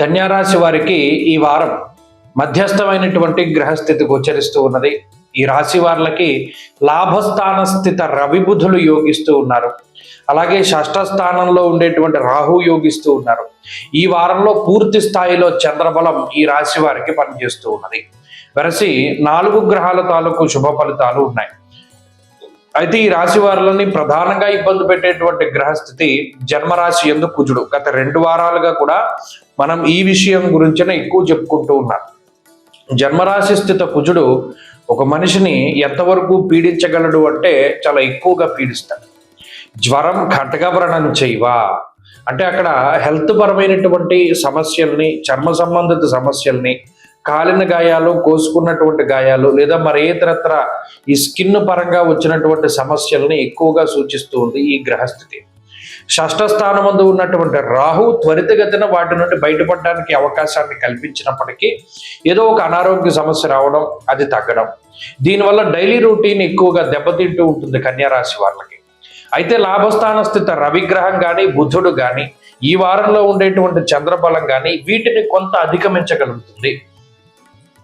కన్యారాశి వారికి ఈ వారం మధ్యస్థమైనటువంటి గ్రహస్థితి గోచరిస్తూ ఉన్నది. ఈ రాశి వారికి లాభస్థాన స్థిత రవిబుధులు యోగిస్తూ ఉన్నారు. అలాగే షష్ఠస్థానంలో ఉండేటువంటి రాహు యోగిస్తూ ఉన్నారు. ఈ వారంలో పూర్తి స్థాయిలో చంద్రబలం ఈ రాశి వారికి పనిచేస్తూ ఉన్నది. వెరసి నాలుగు గ్రహాల తాలూకు శుభ ఫలితాలు ఉన్నాయి. అయితే ఈ రాశి వారిని ప్రధానంగా ఇబ్బంది పెట్టేటువంటి గ్రహస్థితి జన్మరాశి ఎందు కుజుడు. గత రెండు వారాలుగా కూడా మనం ఈ విషయం గురించిన ఎక్కువ చెప్పుకుంటూ ఉన్నాం. జన్మరాశి స్థిత కుజుడు ఒక మనిషిని ఎంతవరకు పీడించగలడు అంటే చాలా ఎక్కువగా పీడిస్తాడు. జ్వరం ఖడ్గవ్రణం చేయవా? అంటే అక్కడ హెల్త్ పరమైనటువంటి సమస్యల్ని చర్మ సంబంధిత సమస్యల్ని కాలిన గాయాలు కోసుకున్నటువంటి గాయాలు లేదా మరి ఇతరత్ర ఈ స్కిన్ పరంగా వచ్చినటువంటి సమస్యలని ఎక్కువగా సూచిస్తూ ఉంది ఈ గ్రహస్థితి. షష్ఠ స్థానమందు ఉన్నటువంటి రాహు త్వరితగతిన వాటి నుండి బయటపడడానికి అవకాశాన్ని కల్పించినప్పటికీ ఏదో ఒక అనారోగ్య సమస్య రావడం అది తగ్గడం. దీనివల్ల డైలీ రొటీన్ ఎక్కువగా దెబ్బతింటూ ఉంటుంది కన్యారాశి వాళ్ళకి. అయితే లాభస్థాన స్థిత రవిగ్రహం కానీ బుధుడు కానీ ఈ వారంలో ఉండేటువంటి చంద్రబలం కానీ వీటిని కొంత అధిగమించగలుగుతుంది.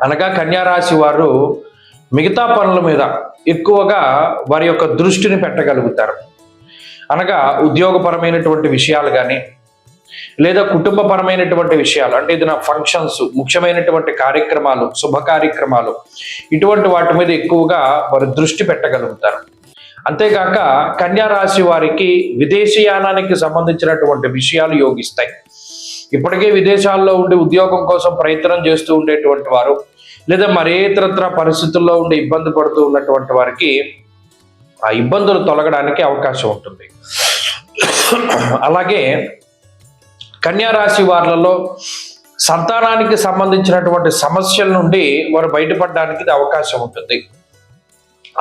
అనగా కన్యారాశి వారు మిగతా పనుల మీద ఎక్కువగా వారి యొక్క దృష్టిని పెట్టగలుగుతారు. అనగా ఉద్యోగపరమైనటువంటి విషయాలు కానీ లేదా కుటుంబపరమైనటువంటి విషయాలు అంటే ఏదైనా ఫంక్షన్స్ ముఖ్యమైనటువంటి కార్యక్రమాలు శుభ కార్యక్రమాలు ఇటువంటి వాటి మీద ఎక్కువగా వారు దృష్టి పెట్టగలుగుతారు. అంతేకాక కన్యా రాశి వారికి విదేశీయానానికి సంబంధించినటువంటి విషయాలు యోగిస్తాయి. ఇప్పటికే విదేశాల్లో ఉండి ఉద్యోగం కోసం ప్రయత్నం చేస్తూ ఉండేటువంటి వారు లేదా మరేతరత్ర పరిస్థితుల్లో ఉండి ఇబ్బంది పడుతూ ఉన్నటువంటి వారికి ఆ ఇబ్బందులు తొలగడానికి అవకాశం ఉంటుంది. అలాగే కన్యా రాశి సంతానానికి సంబంధించినటువంటి సమస్యల నుండి వారు బయటపడడానికి ఇది అవకాశం ఉంటుంది.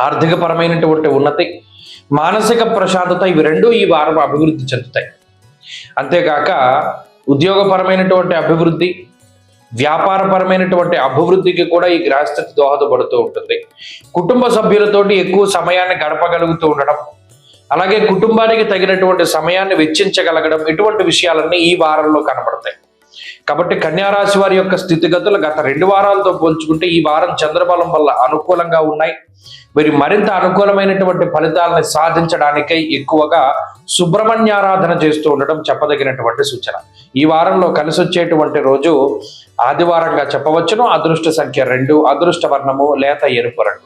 ఆర్థికపరమైనటువంటి ఉన్నతి మానసిక ప్రశాంతత ఇవి రెండూ ఈ వారం అభివృద్ధి చెందుతాయి. అంతేకాక ఉద్యోగపరమైనటువంటి అభివృద్ధి వ్యాపారపరమైనటువంటి అభివృద్ధికి కూడా ఈ గ్రహస్థితి దోహదపడుతూ ఉంటుంది. కుటుంబ సభ్యులతోటి ఎక్కువ సమయాన్ని గడపగలుగుతూ ఉండడం అలాగే కుటుంబానికి తగినటువంటి సమయాన్ని వెచ్చించగలగడం ఇటువంటి విషయాలన్నీ ఈ వారంలో కనబడతాయి. కాబట్టి కన్యారాశి వారి యొక్క స్థితిగతులు గత రెండు వారాలతో పోల్చుకుంటే ఈ వారం చంద్రబలం వల్ల అనుకూలంగా ఉన్నాయి. వీరి మరింత అనుకూలమైనటువంటి ఫలితాలను సాధించడానికై ఎక్కువగా సుబ్రహ్మణ్యారాధన చేస్తూ ఉండడం చెప్పదగినటువంటి సూచన. ఈ వారంలో కలిసి వచ్చేటువంటి రోజు ఆదివారంగా చెప్పవచ్చును. అదృష్ట సంఖ్య రెండు అదృష్ట వర్ణము లేత ఎరుపు రంగు